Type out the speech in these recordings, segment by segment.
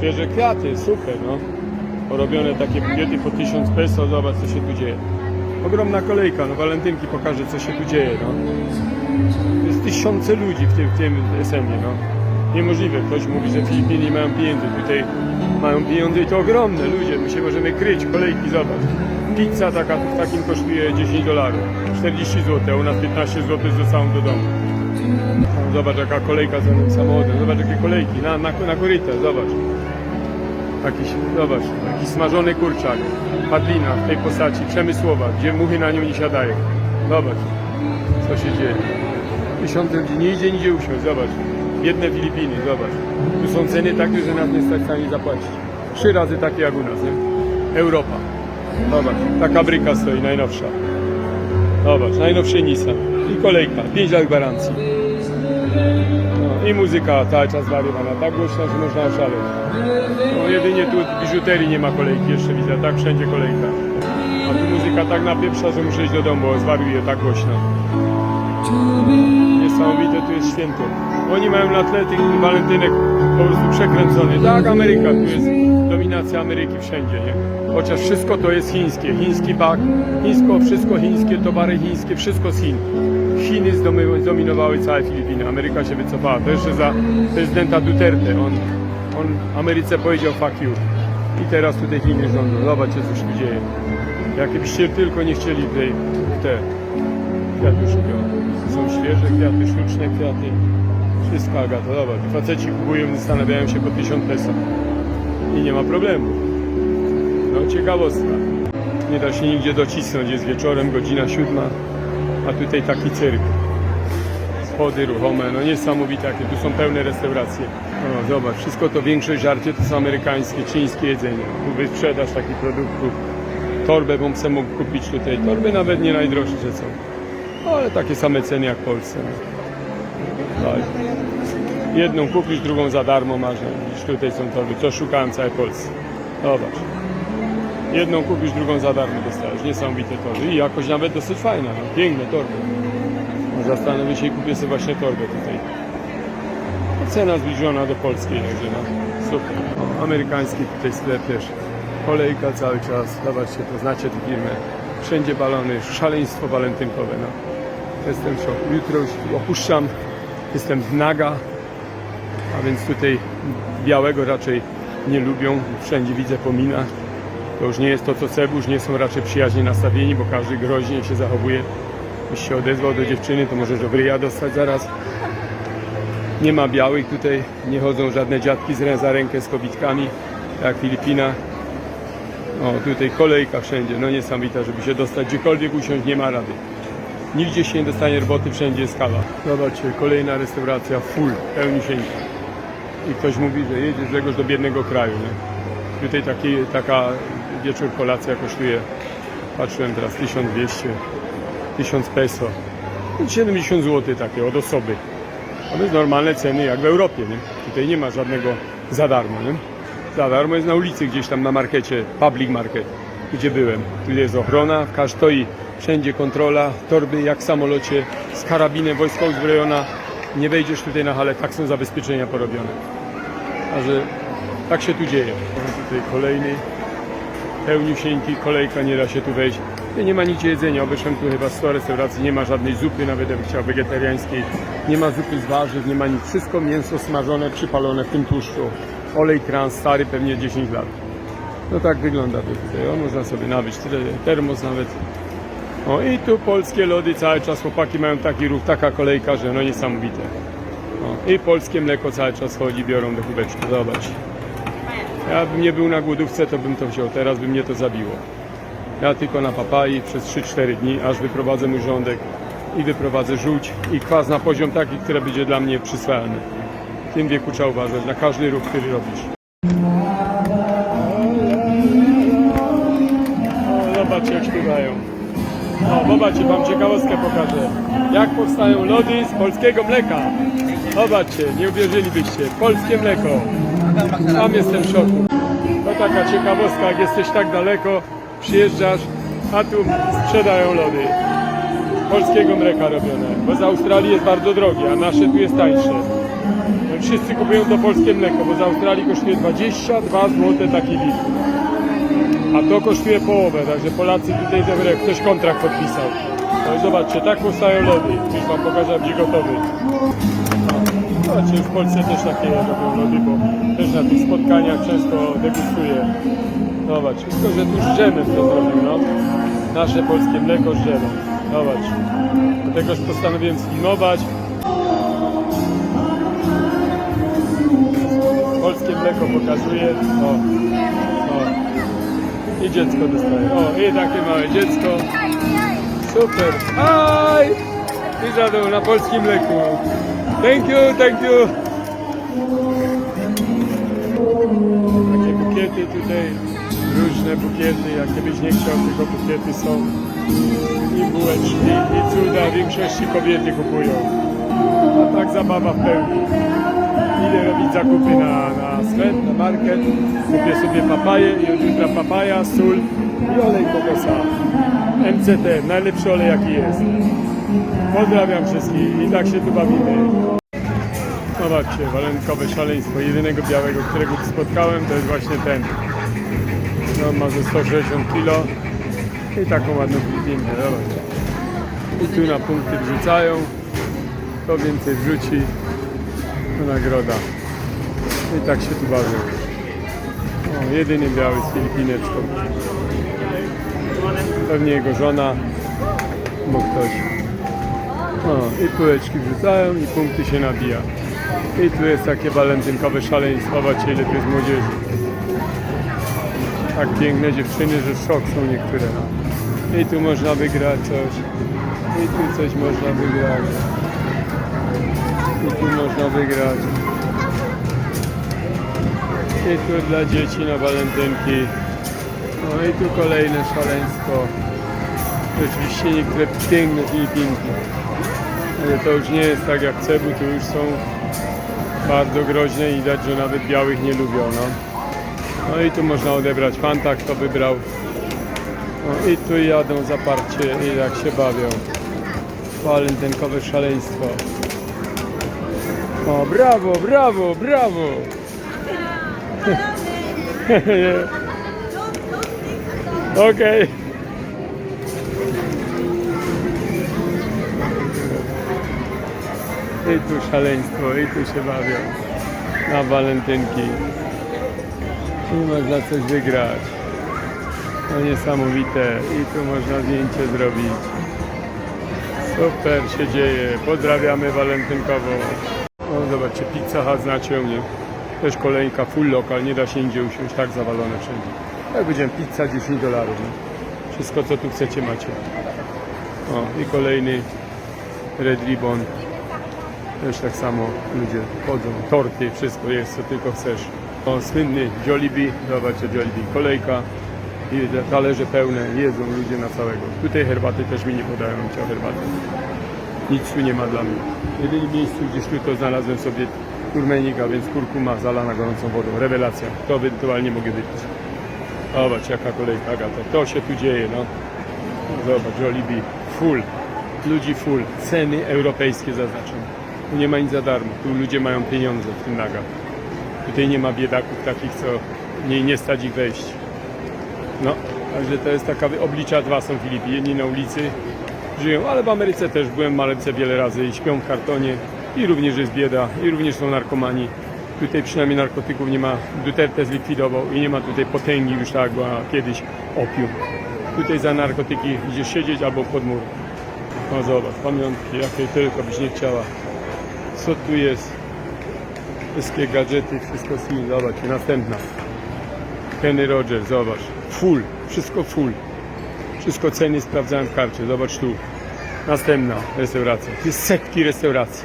świeże kwiaty, super, no. Porobione takie bukiety po 1000 peso, zobacz co się tu dzieje. Ogromna kolejka, no walentynki pokaże co się tu dzieje, no. Jest tysiące ludzi w tym, w tym SM-ie, no. Niemożliwe. Ktoś mówi, że Filipiny nie mają pieniędzy. Tutaj mają pieniądze i to ogromne ludzie. My się możemy kryć, kolejki, zobacz. Pizza taka w takim kosztuje 10 dolarów, 40 zł, a u nas 15 zł z całą do domu. Zobacz jaka kolejka za samochodem, zobacz jakie kolejki, na, na, na korytarz, zobacz. Jakiś, zobacz, jakiś smażony kurczak, padlina w tej postaci, przemysłowa, gdzie muchy na nią nie siadają. Zobacz, co się dzieje. Tysiące ludzi, nie idzie nigdzie usiąść, zobacz. Biedne Filipiny, zobacz. Tu są ceny takie, że nas nie stać sami zapłacić. Trzy razy takie jak u nas, nie? Europa. Zobacz, taka bryka stoi, najnowsza. Zobacz, najnowszy Nissan. I kolejka, 5 lat gwarancji. I muzyka cały czas wariowana, tak głośna, że można oszaleć. No, jedynie tu od biżuterii nie ma kolejki jeszcze widzę, tak wszędzie kolejka. A tu muzyka tak napieprza, że muszę iść do domu, bo zwariuje tak głośno. Niesamowite, tu jest święto. Oni mają na tle tych walentynek po prostu przekręcony. Tak, Ameryka, tu jest dominacja Ameryki wszędzie, nie? Chociaż wszystko to jest chińskie. Chiński bak, chińsko, wszystko chińskie, towary chińskie, wszystko z Chin. Chiny zdominowały całe Filipiny. Ameryka się wycofała. To jeszcze za prezydenta Duterte. On, on Ameryce powiedział fuck you. I teraz tutaj Chiny rządzą. Zobaczcie, co się dzieje. Jakbyście tylko nie chcieli tej, te kwiatuszki. Są świeże kwiaty, sztuczne kwiaty. Wszystko Agata, zobacz. Faceci kupują, zastanawiają się po 1000 peso. I nie ma problemu. No ciekawostka. Nie da się nigdzie docisnąć, jest wieczorem, godzina siódma, a tutaj taki cyrk. Schody ruchome, no niesamowite jakie, tu są pełne restauracje. No zobacz, wszystko to większość żarcie to są amerykańskie, chińskie jedzenie. Tu wyprzedaż takich produktów. Torbę bym se mógł kupić tutaj. Torby nawet nie najdroższe są. No, ale takie same ceny jak w Polsce. No. Jedną kupisz, drugą za darmo masz. Widzisz, tutaj są torby, co szukałem w całej Polsce. Zobacz. Jedną kupisz, drugą za darmo dostajesz. Niesamowite torby. I jakoś nawet dosyć fajna, no. piękne torby. No, Zastanowię się i kupię sobie właśnie torbę tutaj. Cena zbliżona do polskiej, także no. Super. Amerykański tutaj sklep też. Kolejka cały czas. Zobaczcie, to znacie tę firmę. Wszędzie balony, szaleństwo walentynkowe. No. Jestem w szoku. Jutro już opuszczam. Jestem w Naga, a więc tutaj białego raczej nie lubią. Wszędzie widzę po minach. To już nie jest to co Cebusz, nie są raczej przyjaźnie nastawieni, bo każdy groźnie się zachowuje. Jeśli się odezwał do dziewczyny, to może do ryja dostać zaraz. Nie ma białych tutaj, nie chodzą żadne dziadki z za rękę z kobitkami, jak w Filipinach. O, tutaj kolejka wszędzie, no niesamowita, żeby się dostać gdziekolwiek usiąść, nie ma rady. Nigdzie się nie dostanie roboty, wszędzie jest kawa. Zobaczcie, kolejna restauracja full, pełnisieńka. I ktoś mówi, że jedzie Grzegorz do biednego kraju. Nie? Tutaj taki, taka wieczór kolacja kosztuje, patrzyłem teraz, 1200, 1000 peso. 70 zł takie od osoby. A to jest normalne ceny jak w Europie. Nie? Tutaj nie ma żadnego za darmo. Nie? Za darmo jest na ulicy gdzieś tam na markecie, public market, gdzie byłem. Tu jest ochrona, każ stoi wszędzie kontrola, torby jak w samolocie, z karabinem wojska uzbrojona. Nie wejdziesz tutaj na halę, tak są zabezpieczenia porobione. A że tak się tu dzieje. Tutaj kolejny pełniusieńki, kolejka, nie da się tu wejść. Tu nie ma nigdzie jedzenia, obeszłem tu chyba 100 restauracji, nie ma żadnej zupy, nawet jakbym chciał wegetariańskiej. Nie ma zupy z warzyw, nie ma nic. Wszystko mięso smażone, przypalone w tym tłuszczu. Olej trans, stary, pewnie 10 lat. No tak wygląda to tutaj. O, można sobie nabyć tyle, termos nawet. O i tu polskie lody cały czas, chłopaki mają taki ruch, taka kolejka, że no niesamowite. O, I polskie mleko cały czas chodzi, biorą do kubeczki, zobacz. Ja bym nie był na głodówce, to bym to wziął, teraz by mnie to zabiło. Ja tylko na papai przez 3-4 dni, aż wyprowadzę mój żołądek i wyprowadzę żółć i kwas na poziom taki, który będzie dla mnie przyswajalny. W tym wieku trzeba uważać na każdy ruch, który robisz. O, zobaczcie jak śpiewają. O, zobaczcie, wam ciekawostkę pokażę. Jak powstają lody z polskiego mleka. Zobaczcie, nie uwierzylibyście. Polskie mleko. Sam jestem w szoku. To taka ciekawostka, jak jesteś tak daleko, przyjeżdżasz, a tu sprzedają lody. Polskiego mleka robione, bo z Australii jest bardzo drogie, a nasze tu jest tańsze. wszyscy kupują to polskie mleko, bo z Australii kosztuje 22 zł taki litr. A to kosztuje połowę, także Polacy tutaj dobre, ktoś kontrakt podpisał. No i zobaczcie, tak powstają lody. Już wam pokażę, gotowy. No, Zobaczcie, w Polsce też takie robią lody, bo też na tych spotkaniach często degustuję. Zobacz, tylko że tu z dżemem to zrobił, no. Nasze polskie mleko z dżemem. Zobacz. Dlatego postanowiłem sfilmować. Polskie mleko pokazuje. O, o. I dziecko dostaje. O, i takie małe dziecko. Super. Hi! I zadał na polskim mleku. Thank you, thank you. Takie bukiety tutaj, różne bukiety, jakie byś nie chciał, tylko bukiety są. I bułeczki, i cuda, w większości kobiety kupują. A tak zabawa w pełni. Idę robić zakupy na, na sklep, na market. Kupię sobie papaję i od jutra papaja, sól i olej kokosa. MCT, najlepszy olej jaki jest. Pozdrawiam wszystkich i tak się tu bawimy. Zobaczcie, walentkowe szaleństwo. Jedynego białego, którego spotkałem, to jest właśnie ten. No, ma ze 160 kg i taką ładną filipinkę, zobaczcie. I tu na punkty wrzucają. Kto więcej wrzuci, nagroda. I tak się tu bawią. O, jedyny biały z Filipineczką. Pewnie jego żona, bo ktoś. O, i półeczki wrzucają i punkty się nabija. I tu jest takie walentynkowe szaleństwo, zobaczcie ile tu jest młodzieży. Tak piękne dziewczyny, że szok są niektóre. I tu można wygrać coś. I tu coś można wygrać. I tu można wygrać. Tu dla dzieci na walentynki. No i tu kolejne szaleństwo. Oczywiście niektóre piękne Filipinki. Ale to już nie jest tak jak Cebu, tu już są bardzo groźne i widać, że nawet białych nie lubią. No, no i tu można odebrać Fanta, kto wybrał. No i tu jadą zaparcie i jak się bawią. Walentynkowe szaleństwo. O, brawo, brawo, brawo! Okej. I tu szaleństwo, i tu się bawią na walentynki. Tu można coś wygrać. To niesamowite. I tu można zdjęcie zrobić. Super się dzieje. Pozdrawiamy walentynkowo. O, zobaczcie, Pizza Hut znacie u mnie. Też kolejka full lokal, nie da się nigdzie usiąść, tak zawalone wszędzie. Jak powiedziałem, pizza 10 dolarów. nie? Wszystko co tu chcecie macie. O, i kolejny Red Ribbon. Też tak samo ludzie chodzą, torty, wszystko jest co tylko chcesz. O, słynny Jollibee, zobaczcie Jollibee, kolejka i talerze pełne, jedzą ludzie na całego. Tutaj herbaty też mi nie podają, chciał herbaty. Nic tu nie ma dla mnie. Jedynie miejscu gdzieś tu to znalazłem sobie kurmenika, więc kurkuma zalana gorącą wodą. Rewelacja. To ewentualnie mogę wypić. Zobacz jaka kolejka Agata. To się tu dzieje, no. Zobacz, Jollibee. Full. Ludzi full. Ceny europejskie zaznaczam. Tu nie ma nic za darmo. Tu ludzie mają pieniądze w tym naga. Tutaj nie ma biedaków takich, co nie, nie stać ich wejść. No, także to jest taka oblicza dwa są Filipi. Jedni na ulicy żyją, ale w Ameryce też byłem w Ameryce wiele razy i śpią w kartonie i również jest bieda i również są narkomani. Tutaj przynajmniej narkotyków nie ma. Duterte zlikwidował i nie ma tutaj potęgi już tak była kiedyś opium. Tutaj za narkotyki idziesz siedzieć albo pod mur. No zobacz, pamiątki, jakie tylko byś nie chciała. Co tu jest? Wszystkie gadżety, wszystko z. Zobacz, następna. Kenny Rogers, zobacz. Full, wszystko full. Wszystko ceny sprawdzałem w karcie. Zobacz tu. Następna restauracja. Jest setki restauracji.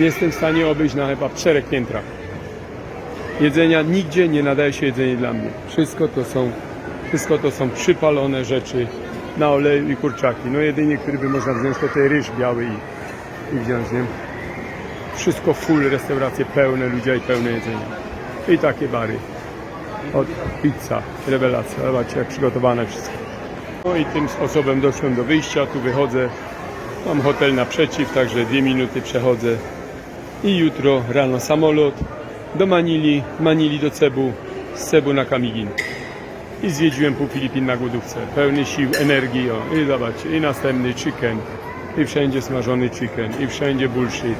Jestem w stanie obejść na chyba czterech piętrach. Jedzenia nigdzie nie nadaje się jedzenie dla mnie. Wszystko to są, wszystko to są przypalone rzeczy na oleju i kurczaki. No jedynie, który by można wziąć, to ten ryż biały i, i wziąć, nie? Wszystko full, restauracje pełne ludzie i pełne jedzenie. I takie bary. Od pizza, rewelacja. Zobaczcie, jak przygotowane wszystko. No i tym sposobem doszłem do wyjścia, tu wychodzę. Mam hotel naprzeciw, także dwie minuty przechodzę I jutro rano samolot do Manili, Manili do Cebu, z Cebu na Kamigin. I zwiedziłem pół Filipin na głodówce. Pełny sił, energii. O. I zobaczcie, i następny chicken. I wszędzie smażony chicken. I wszędzie bullshit,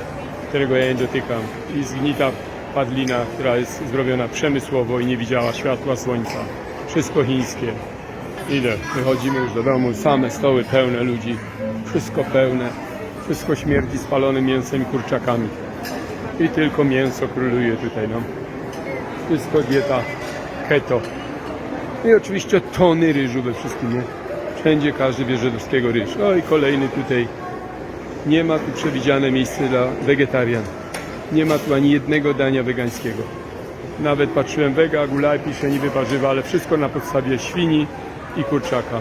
którego ja nie dotykam. I zgnita padlina, która jest zrobiona przemysłowo i nie widziała światła słońca. Wszystko chińskie. Idę, wychodzimy już do domu, same stoły pełne ludzi. Wszystko pełne. Wszystko śmierdzi spalonym mięsem i kurczakami. I tylko mięso króluje tutaj, no. Wszystko dieta keto. I oczywiście tony ryżu we wszystkim, nie? Wszędzie każdy bierze ludzkiego ryż. No i kolejny tutaj. Nie ma tu przewidziane miejsce dla wegetarian. Nie ma tu ani jednego dania wegańskiego. Nawet patrzyłem wega, gulaj, pisze niby warzywa, ale wszystko na podstawie świni i kurczaka.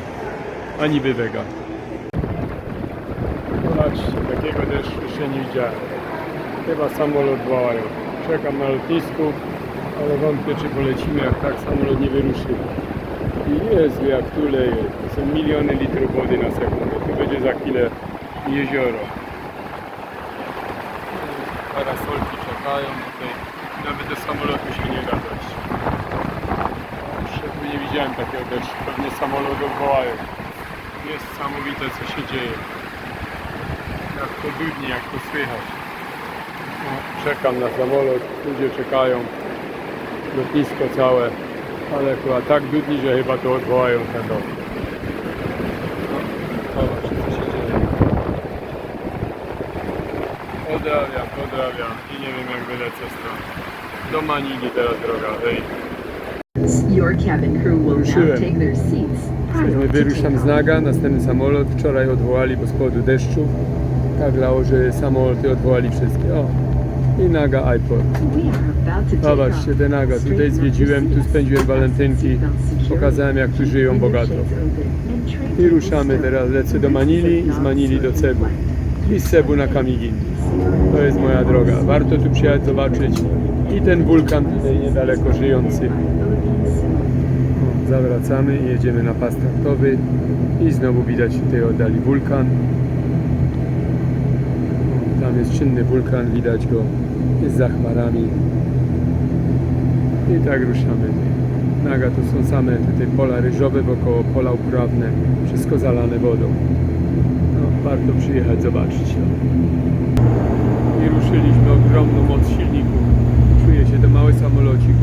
A niby wega. Takiego deszczu jeszcze nie widziałem. Chyba samolot wołają. Czekam na lotnisku, ale wątpię czy polecimy, jak tak samolot nie wyruszy. I Jezu, jak tu leje. To są miliony litrów wody na sekundę. Tu będzie za chwilę jezioro. Parasolki czekają tutaj. Nawet do samolotu się nie da dojść. Jeszcze nie widziałem takiego deszczu. Pewnie samolot odwołają. Niesamowite co się dzieje. Jak to dudni, jak to słychać. No, czekam na samolot, ludzie czekają. Lotnisko całe. Ale chyba tak dudni, że chyba to odwołają ten dom. No, zobaczcie co się dzieje. Pozdrawiam, pozdrawiam i nie wiem jak wylecę stąd. Do Manili teraz droga, hej. Your cabin crew will now take their seats. Wyruszam z Naga, następny samolot. Wczoraj odwołali, bo z powodu deszczu. Tak lało, że samoloty odwołali wszystkie. O, i Naga iPod. Zobaczcie, te Naga. Tutaj zwiedziłem, tu spędziłem walentynki. Pokazałem jak tu żyją bogato. I ruszamy teraz, lecę do Manili i z Manili do Cebu. I z Cebu na Kamigin. To jest moja droga. Warto tu przyjechać, zobaczyć. I ten wulkan tutaj niedaleko żyjący. Zawracamy i jedziemy na pas traktowy. I znowu widać tutaj oddali wulkan. Tam jest czynny wulkan, widać go. Jest za chmarami. I tak ruszamy. Naga to są same tutaj pola ryżowe, wokoło pola uprawne, wszystko zalane wodą. No, warto przyjechać, zobaczyć. I ruszyliśmy ogromną moc silników. Czuje się to mały samolocik,